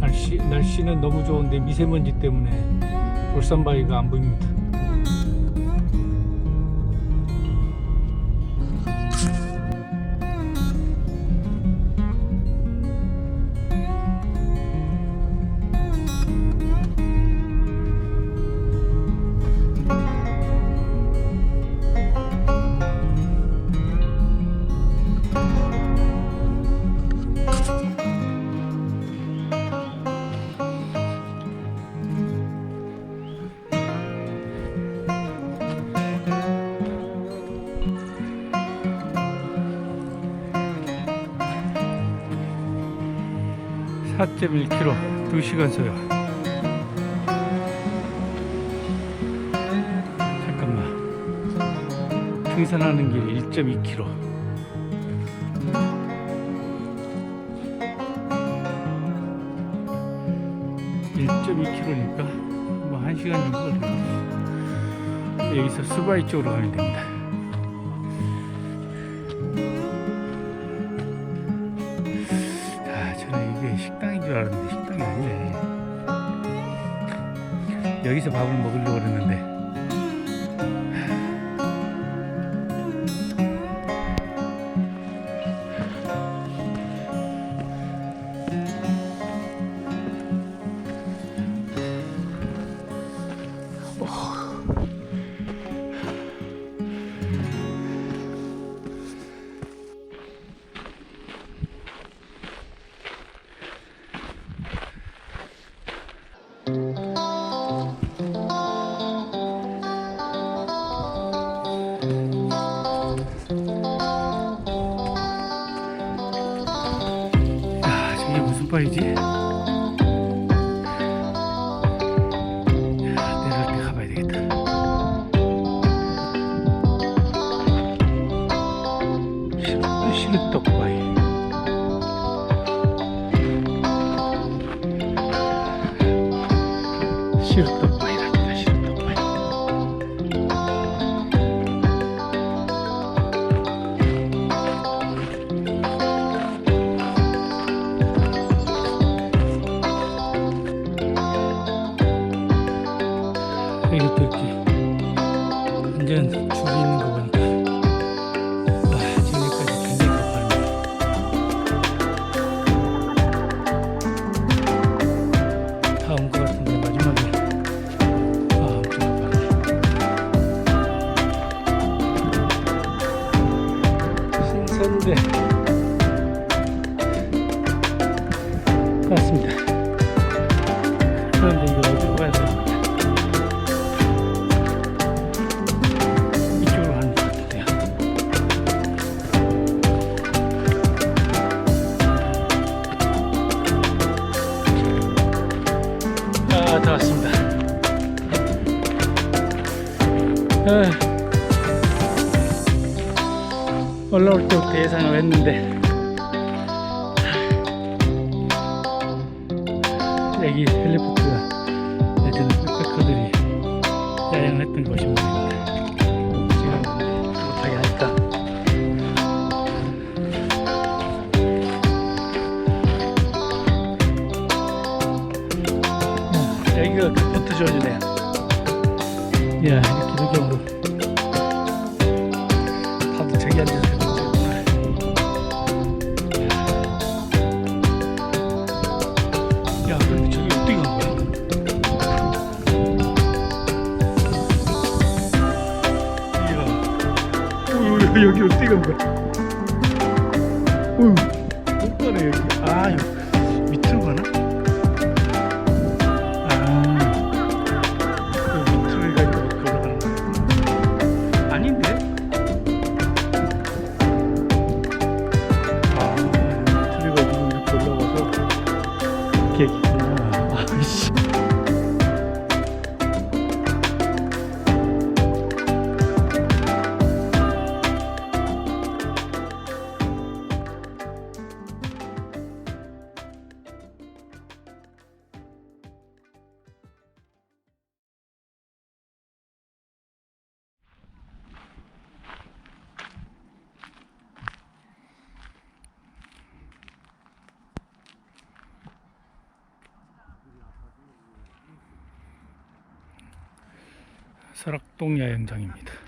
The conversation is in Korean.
날씨, 날씨는 너무 좋은데 미세먼지 때문에 울산바위가 안 보입니다. 4.1km 2시간 소요. 잠깐만. 등산하는 길 1.2km. (1.2km니까) 뭐 1시간 정도 걸리네 여기서 수바이 쪽으로 가면 됩니다 줄 알았는데 식당이 아니네. 여기서 밥을 먹으려고 그랬는데. 저게 신선대 맞습니다 그런데 이거 어디로 가야 되나 이쪽으로 가는 것 같은데요. 아, 다 왔습니다. 아, 올라올 때부터 예상을 했는데. 여기 헬리포트가 예전에 백패커들이 야영했던 곳이 모양입니다. 지금 못하게 하니까. 어, 여기가 그 포트존이네요. 이야 이렇게 도경으로. 다들 저기 앉아서 어, 설악동 야영장입니다.